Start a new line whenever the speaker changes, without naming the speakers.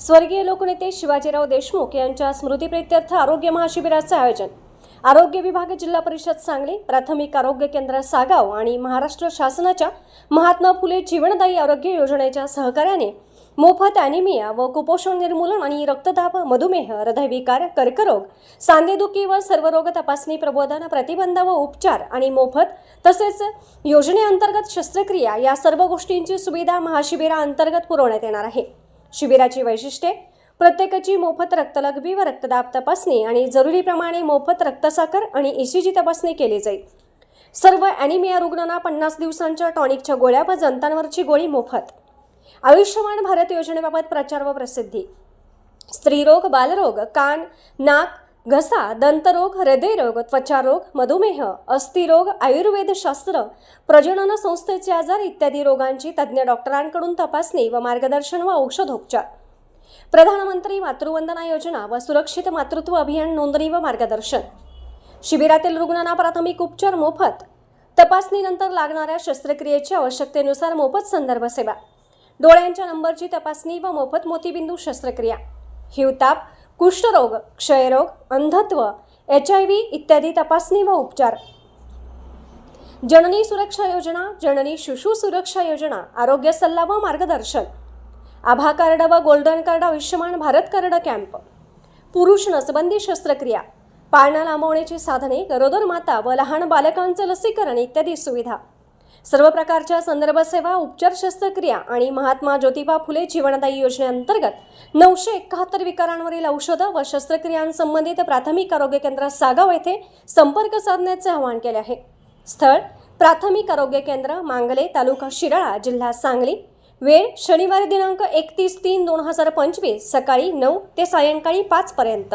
स्वर्गीय लोकनेते शिवाजीराव देशमुख यांच्या स्मृतीप्रित्यर्थ आरोग्य महाशिबिराचे आयोजन. आरोग्य विभाग जिल्हा परिषद सांगली प्राथमिक आरोग्य केंद्र सागाव आणि महाराष्ट्र शासनाच्या महात्मा फुले जीवनदायी आरोग्य योजनेच्या सहकार्याने मोफत ॲनिमिया व कुपोषण निर्मूलन आणि रक्तदाब मधुमेह हृदयविकार कर्करोग सांधेदुखी व सर्वरोग तपासणी प्रबोधन प्रतिबंध व उपचार आणि मोफत तसेच योजनेअंतर्गत शस्त्रक्रिया या सर्व गोष्टींची सुविधा महाशिबिराअंतर्गत पुरवण्यात येणार आहे. शिबिराची वैशिष्ट्ये प्रत्येकाची मोफत रक्तलघवी व रक्तदाब तपासणी आणि जरुरीप्रमाणे मोफत रक्तसाखर आणि ईसीजी तपासणी केली जाईल. सर्व ॲनिमिया रुग्णांना पन्नास दिवसांच्या टॉनिकच्या गोळ्या व जंतांवरची गोळी मोफत. आयुष्यमान भारत योजनेबाबत प्रचार व प्रसिद्धी. स्त्रीरोग बालरोग कान नाक घसा दंतरोग हृदयरोग त्वचारोग मधुमेह अस्थिरोग आयुर्वेद शास्त्र प्रजनन संस्थेचे आजार इत्यादी रोगांची तज्ज्ञ डॉक्टरांकडून तपासणी व मार्गदर्शन व औषधोपचार. प्रधानमंत्री मातृवंदना योजना व सुरक्षित मातृत्व अभियान नोंदणी व मार्गदर्शन. शिबिरातील रुग्णांना प्राथमिक उपचार मोफत. तपासणीनंतर लागणाऱ्या शस्त्रक्रियेची आवश्यकतेनुसार मोफत संदर्भ सेवा. डोळ्यांच्या नंबरची तपासणी व मोफत मोतीबिंदू शस्त्रक्रिया. हिवताप कुष्ठरोग क्षयरोग अंधत्व एच आय व्ही इत्यादी तपासणी व उपचार. जननी सुरक्षा योजना जननी शिशु सुरक्षा योजना आरोग्य सल्ला व मार्गदर्शन. आभा कार्ड व golden card Ayushman Bharat card camp. पुरुष नसबंदी शस्त्रक्रिया. पाळणा लांबवण्याची साधने गरोदर माता व लहान बालकांचे लसीकरण इत्यादी सुविधा. सर्व प्रकारच्या संदर्भ सेवा उपचार शस्त्रक्रिया आणि महात्मा ज्योतिबा फुले जीवनदायी योजनेअंतर्गत नऊशे एकाहत्तर विकारांवरील औषधं व शस्त्रक्रियांसंबंधित प्राथमिक आरोग्य केंद्र सागाव येथे संपर्क साधण्याचे आवाहन केले आहे. स्थळ प्राथमिक आरोग्य केंद्र मांगले तालुका शिराळा जिल्हा सांगली. वेळ शनिवारी दिनांक एकतीस तीन दोन हजार पंचवीस सकाळी नऊ ते सायंकाळी पाचपर्यंत